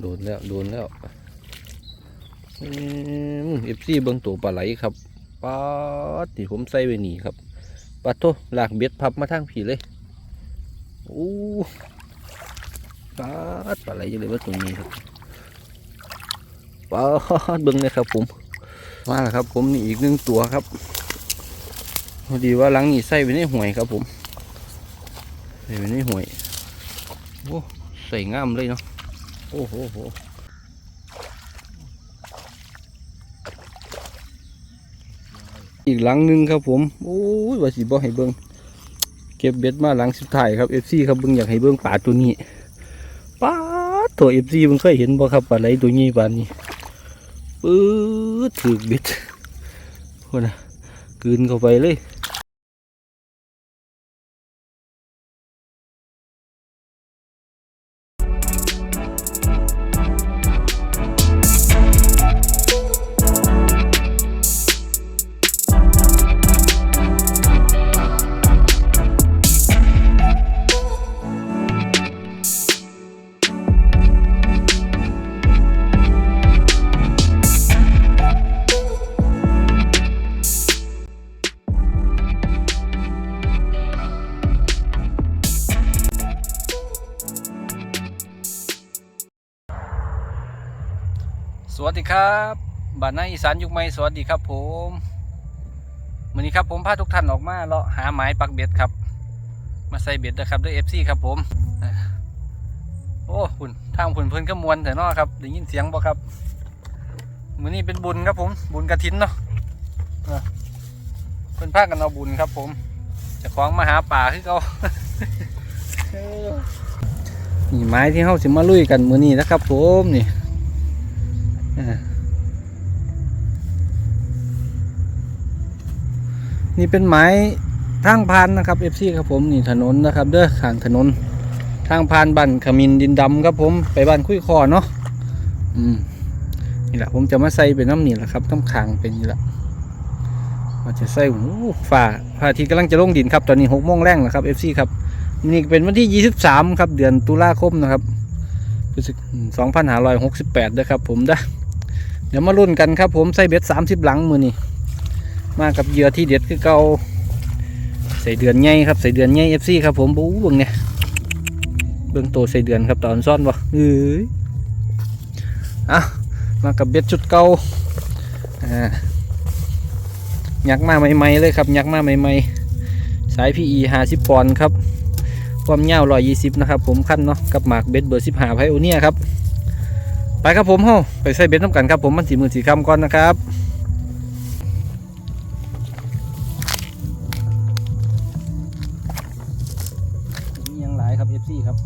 โดนแล้วโดนแล้วเอฟซีเบิ้งตัวปลาไหลครับป๊าดที่ผมใส่ไว้นี่ครับปลาโตหลากเบ็ดพับมาทางผีเลยโอ้ป๊าดปลาไหลอยังเลยว่าตรงนี้ครับป๊าดเบิ้งเลยครับผมมาแล้วครับ ผมนี่อีกหนึ่งตัวครับพอดีว่าหลังนี่ใส่ไว้ในห่วยครับผมใส่ไว้ในห่วยโอ้ใส่ง่ามเลยเนาะ โอ้โหโหอีกหลังหนึ่งครับผมโอ้ยว่าสิบ่ให้เบิ่งเก็บเบ็ดมาหลังสุดท้ายครับ FC ครับเบิ่งอยากให้เบิ่งปลาตัวนี้ปลาตัว FC เบิ่งเคยเห็นบ่ครับปลาไหลตัวนี้ปลานี้ปื๊ดถือเบ็ดพวกน่ะกืนเข้าไปเลย ครับบ้านนาอีสานยุคใหม่สวัสดีครับผมวันนี้ครับผมพาทุกท่านออกมาเลาะหาหมายปักเบ็ดครับ มาใส่เบ็ดนะครับด้วยเอฟซีครับผมโอ้คุณทางคุณเพิ่นก็มวนแต่นอครับได้ยินเสียงบ่ครับมื้อนี้เป็นบุญครับผม บุญกระถินเนาะเพิ่นพากันเอาบุญครับ ผมจะคล้องมาหาป่าคือเขานี่ไม้ที่เขาสิมาลุยกันมือนี้นะครับผมนี่ นี่เป็นไม้ทางพานนะครับเอฟซีครับผมนี่ถนนนะครับ เด้อข้างถนน ทางพานบ้านขมินดินดำครับผมไปบ้านคุยคอเนาะอืมนี่แหละผมจะมาใส่เป็นน้ำนี่แหละครับน้ำขางเป็นนี่แหละว่าจะใส่โอ้ฝ่าพระอาทิตย์กำลังจะลงดินครับ ตอนนี้หกโมงแรงแล้วครับเอฟซีครับนี่เป็นวันที่ยี่สิบสามครับ เดือนตุลาคมนะครับรู้สึกสองพันห้าร้อยหกสิบแปดนะครับผมเด้อ เดี๋ยวมาลุ้นกันครับผมใส่เบ็ดสามสิบหลังมือนี่มากับเหยื่อที่เด็ดคือเก่าใส่เดือนใหญ่ครับใส่เดือนใหญ่เอฟซีครับผมบู๊เบิ่งเนี่ยเบิ่งโตใส่เดือนครับตอนซ่อนบ่เอ้ยอะมากับเบ็ดชุดเก่าอ่ายักมาใหม่ๆเลยครับยักมาใหม่ๆสายพีอีห้าสิบปอนด์ครับความยาวร้อยยี่สิบนะครับผมขั้นเนาะกับหมากเบ็ดเบอร์สิบห้าไพโอเนียครับ ไปครับผมเฮ้าไปใส่เบ็ดน้ำกันครับผมมันสีมือสีคำก่อนนะครับมียังหลายครับ FC ครับ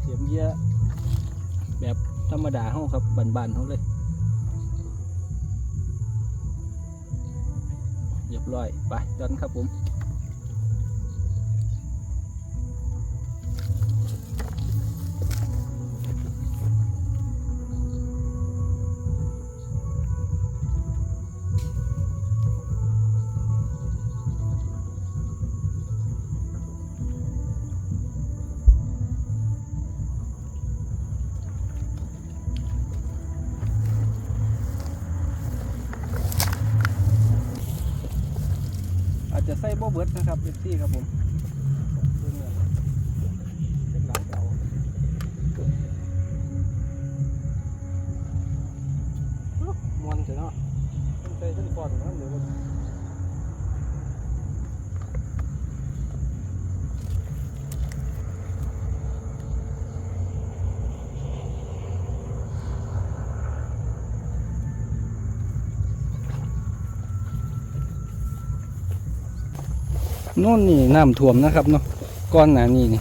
เสียมเยอะแบบธรรมดาเฮ้าครับบานๆเฮ้าเลยเรียบร้อยไปดอนครับผม จะใส่บ่เบิดนะครับเอฟซีครับผมเบิ่งเนี่ยเป็นหลังเก่าอุ๊ยมวนเสียเนาะต้องใส่เส้นฟอนเนาะเดี๋ยวมันโนู่นนี่น้ำท่วมนะครับเนาะก้อนหนานี่นี่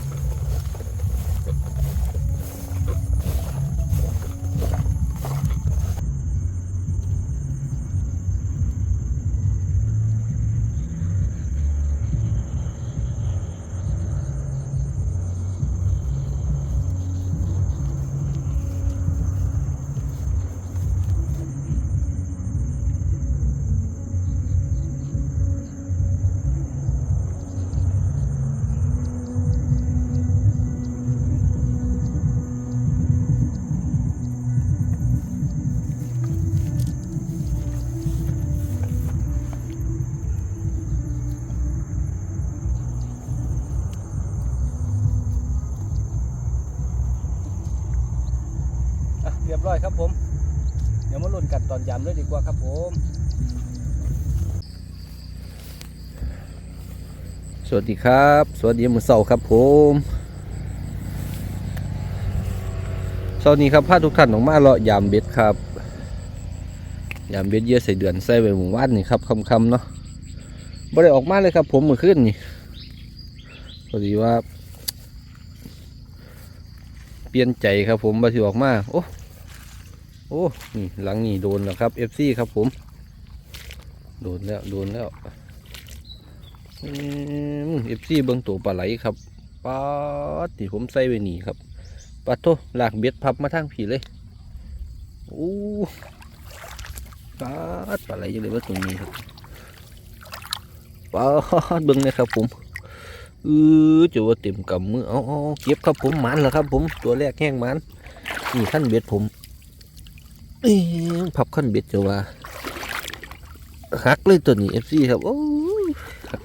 อยครับผม เดี๋ยวมาลุ้นกันตอนยามเลยดีกว่าครับผม สวัสดีครับ สวัสดีมือเสาครับผมเช้านี้ครับพาทุกท่านออกมาเลาะยามเบ็ดครับ ยามเบ็ดเยอะใส่เดือนใส่ไปหมู่บ้านนี่ครับคำๆเนาะบ่ได้ออกมาเลยครับผมเมื่อคืนนี่พอดีว่า เปลี่ยนใจครับผมมาสิออกมา โอ้ โอ้นี่หลังนี่โดนแล้วครับ FC ครับผม โดนแล้วโดนแล้วเอืม FC เบิ้งตัวปลาไหลครับป๊าดที่ผมใส่ไว้นี่ครับปลาโตลากเบ็ดพับมาทางผีเลยโอ้ป๊าดปลาไหลยังเลยว่าตรงนี้ครับป๊าดเบิ้งเลยครับผมเออจะว่าเต็มกำมือเอาเอาเอาเก็บครับผมมันแล้วครับผมตัวแรกแห้งมันนี่ขั้นเบ็ดผม พับขั้นเบ็ดจะว่าหักเลยตัวนี้เอฟซีครับ โอ้ยหัก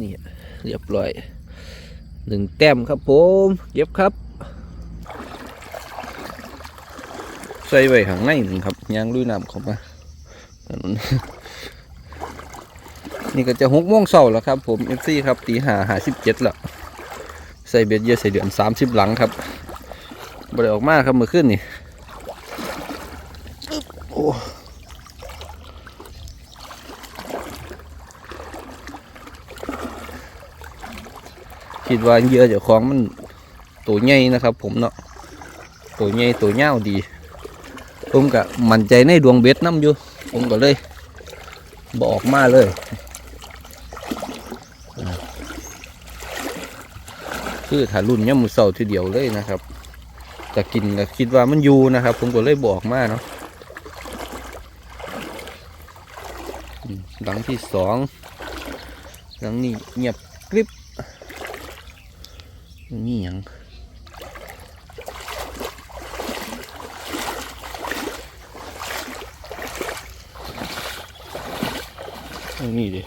นี่เรียบร้อยหนึ่งแต้มครับผมเก็บครับ ใส่ไว้ข้างในหนึ่งครับยางลุยน้ำเข้ามาถนนนี่ก็จะหกโมงเช้าแล้วครับผมเอฟซีครับตีหาหาสิบเจ็ดแล้ว ส่เบ็ดเยอะใส่เดือนสามสิบหลังครับบริออกมาครับเมื่อคืนนี่โอ้คิดว่าเหยอะเจ้าของมันตัวใหญ่นะครับผมเนาะตัวใหญ่ตัวเงาวดี ผมก็มั่นใจในดวงเบ็ดน้ำอยู่ ผมก็เลยบอกมาเลยอ่า คือถ้ารุ่นย่ำมือเสาทีเดียวเลยนะครับจะกินก็คิดว่ามันอยู่นะครับ ผมก็เลยบอกมาเนาะหลังที่สองหลังนี้เงียบกริบนี่ยังนี่ดิ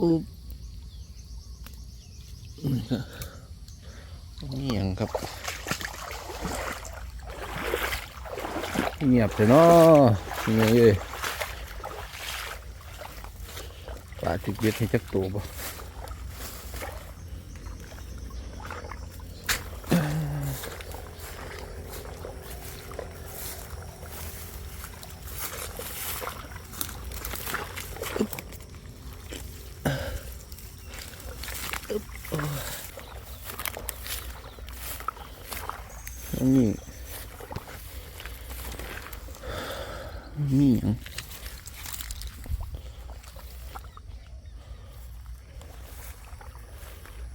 อุ๊บ นี่ก็นี่หยังครับ เงียบเลยเนาะนี่เอ้ยปลาติดเบ็ดให้จักตัวบ่อันนี้มีหยัง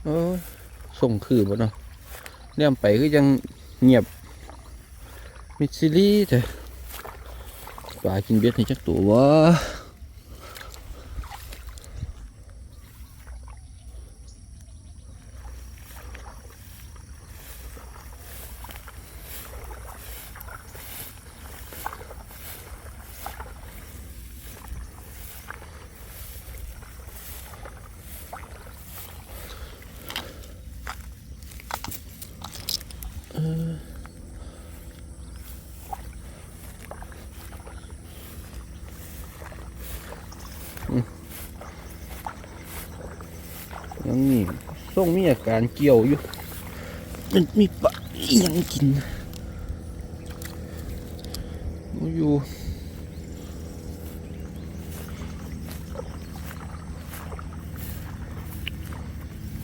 เออส่งคือบ่เนาะเลี่ยมไปก็ยังเงียบ มิดซิลี่แต่ปลากินเบ็ดให้จักตัววะยังนี่ส่ งมีอาการเกี่ยวอยู่ มันมีปลาอิหยังกินบ่อยู่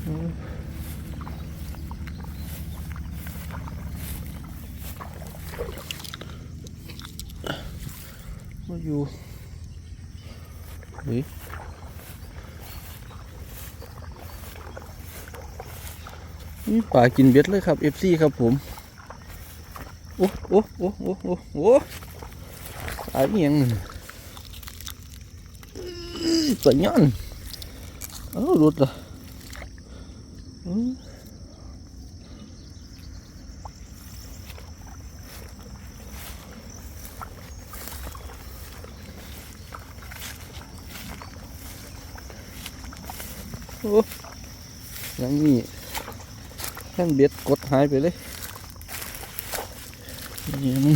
เออบ่อยู่เฮ้ย ปลากินเบ็ดเลยครับ FC ครับผมโอ้โอ้โอ้โอ้โอ้โอ้ปลาเอียงปลาย้อนเอ้าหลุดละอื้อโอ้ยังมีแท่นเบ็ดกดหายไปเลยนี่มัน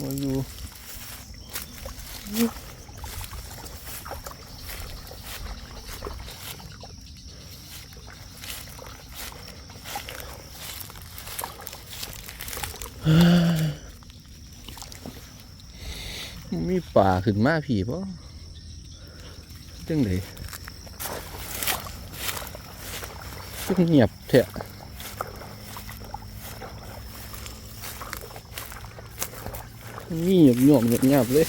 มาอยู่มีป่าขึ้นมาผีป่ะ จังเลยจังเงียบแท้เงียบหน่วมเงียบเงียบเลย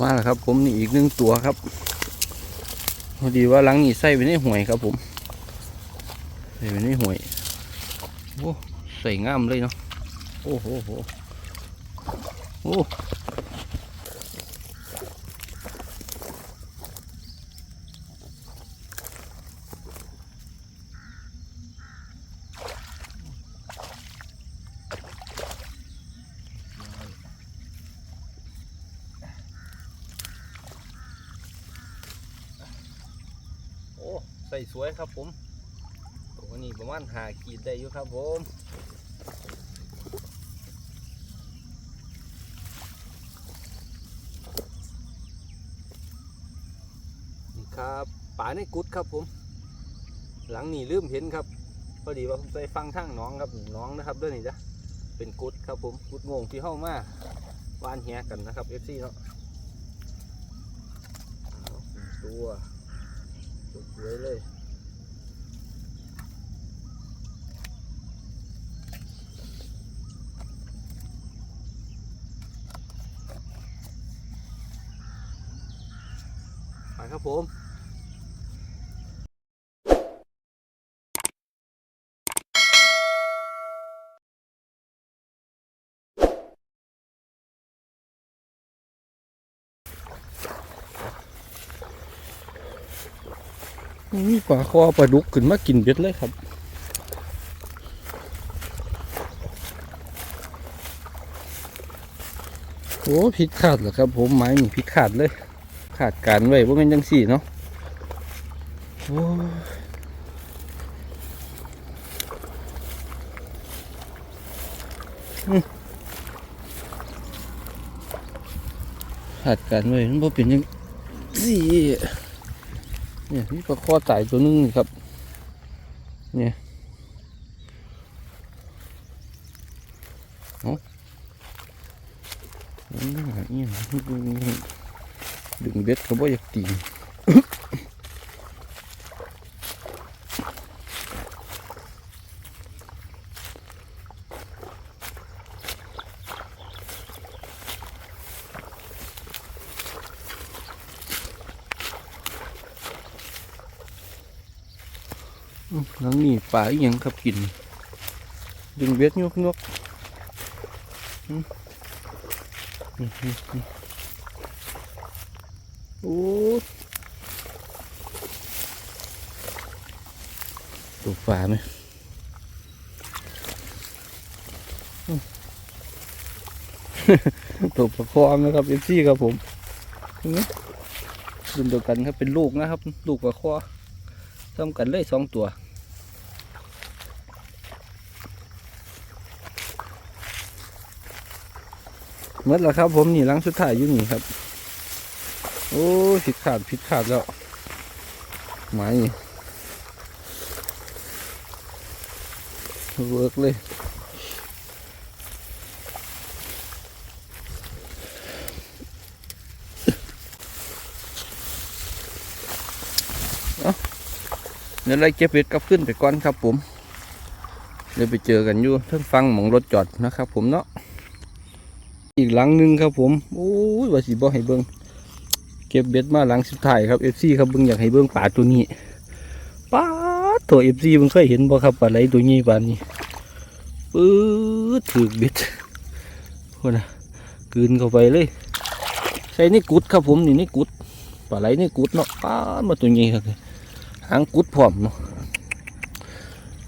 มาแล้วครับผมนี่อีกหนึ่งตัวครับพอดีว่าหลังนี้ใส่ไปในห่วยครับผมใส่ไปในห่วย โอ้ใส่งามเลยเนาะโอ้โหโอ้โอ้ใส่สวยครับผม นี้ประมาณหาขีดได้อยู่ครับผมนี่ครับป่าในกุดครับผม หลังนี่ลืมเห็นครับพอดีว่าผมไปฟังทางน้องครับน้องนะครับด้วยนี่จ้ะเป็นกุดครับผมกุดงงที่เข้ามาวานเฮียกันนะครับเอฟซีเนาะตัวสวยเลย ครับผมมีปลาคอปลาดุกขึ้นมากินเบ็ดเลยครับ โอ้ผิดขาดเหรอครับ ผมไม้นี่ผิดขาดเลย ขาดการไว้ว่าเป็นจังสี่เนาะขาดการไว้มันบ่เป็นจังสี่เนี่ยมีปลาคอตายตัวนึงนะครับ เนี่ยเอาเอาหน้าเอีย ดึงเบ็ดก็บ่อยากตีอื้อหลังนี่ปลาอีหยังครับกิน ดึงเบ็ดยกยกอื้ออื้ออื้ออื้อ โอ้ตัวปลาไหมตัวประคอมนะครับเอฟซีครับผมเห็นไหมรุ่นเดียวกันครับเป็นลูกนะครับ ลูกประคอซ้ำกันเลยสองตัวเมื่อแล้วครับผมนี่หลังสุดท้ายอยู่นี่ครับ โอ้ผิดขาดผิดขาดแล้วไม่เวิร์กเลยเดี๋ยวไล่เก็บเบ็ดกลับขึ้นไปก่อนครับผม เดี๋ยวไปเจอกันอยู่เพิ่งฟังหมองรถจอดนะครับผมเนาะ อีกหลังหนึ่งครับผม โอ้ยว่าสิบ่ให้เบิ่ง ก็บเบ็ดมาหลังสุดท้ายครับ FC ครับเบิ่งอยากให้เบิ่งปลาตัวนี้ปลาตัว FC เบิ่งเคยเห็นบ่ครับปลาไหลตัวนี้ปลานี้ปื๊ดถือเบ็ดโคนน่ะกืนเข้าไปเลยใส่นี่กุดครับผมนี่นี่กุดปลาไหลนี่กุดเนาะป้ามาตัวนี้ครับหางกุดพร้อมเนาะ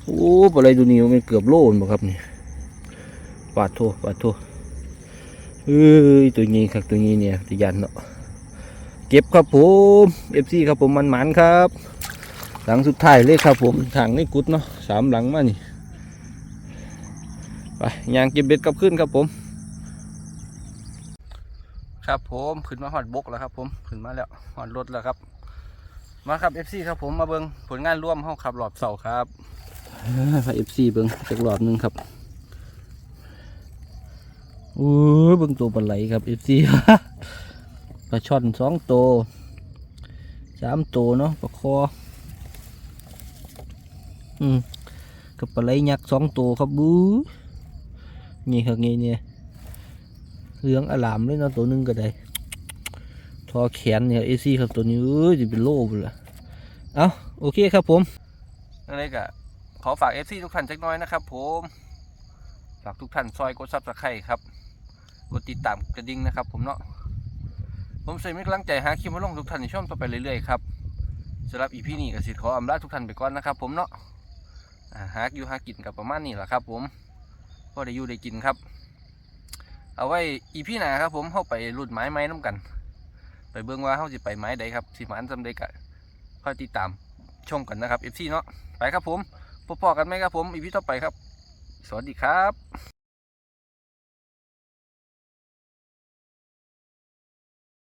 โอ้ปลาไหลตัวนี้มันเกือบโลนบ่ครับนี่ปาดโทปาดโทเอ้ยตัวนี้ครับตัวนี้เนี่ยตัวยันเนาะ เก็บครับผมเอฟซีครับผมมันหมันครับ หลังสุดท้ายเลยครับผมทางนี่กุดเนาะสามหลังมานี่ไปยางเก็บเบ็ดกลับขึ้นครับผม ครับผมขึ้นมาหอดบกแล้วครับ ผมขึ้นมาแล้วหอดรถแล้วครับ มาครับ FC ครับผมมาเบิงผลงานร่วมห้องขับรอบเสาครับไปเอฟซีเบิงจักรอบหนึงครับโอ้ยเบิงตัวปลาไหลครับ FC ปลาช่อนสองตัวสามตัวเนาะปลาคออืมกับปลาไหลยักษ์สองตัวครับบู๊นี่ครับนี่เนี่ยเหลืองอลามเลยนะตัวหนึงก็ได้ทอแขนเนี่ยเอซี่ครับตัวนี้เอ้ยจะเป็นโล่ไปละเอาโอเคครับผมอะไรกะขอฝากเอซี่ทุกท่านจักหน้อยนะครับผมฝากทุกท่านซอยกดซับสไครต์ครับกดติดตามกระดิ่งนะครับผมเนาะ ผมใส่ไม่กำลังใจหาคลิปมาลงทุกท่านในช่วงต่อไปเรื่อยๆครับสำหรับอีพีนี้ก็สิขออำลาทุกท่านไปก่อนนะครับ ผมเนาะอ่าหาอยู่หากินกับประมาณนี้แหละครับ ผมพอได้อยู่ได้กินครับ เอาไว้อีพี่หนาครับ ผมเข้าไปรุ่นไม้ไม้น้ำกัน ไปเบิ่งว่าเข้าสิไปไม้ใดครับสิมันจำได้กะค่อยติดตามชมกันนะครับเอฟซีเนาะไปครับผมพบกันไหมครับผมอีพีต่อไปครับ สวัสดีครับ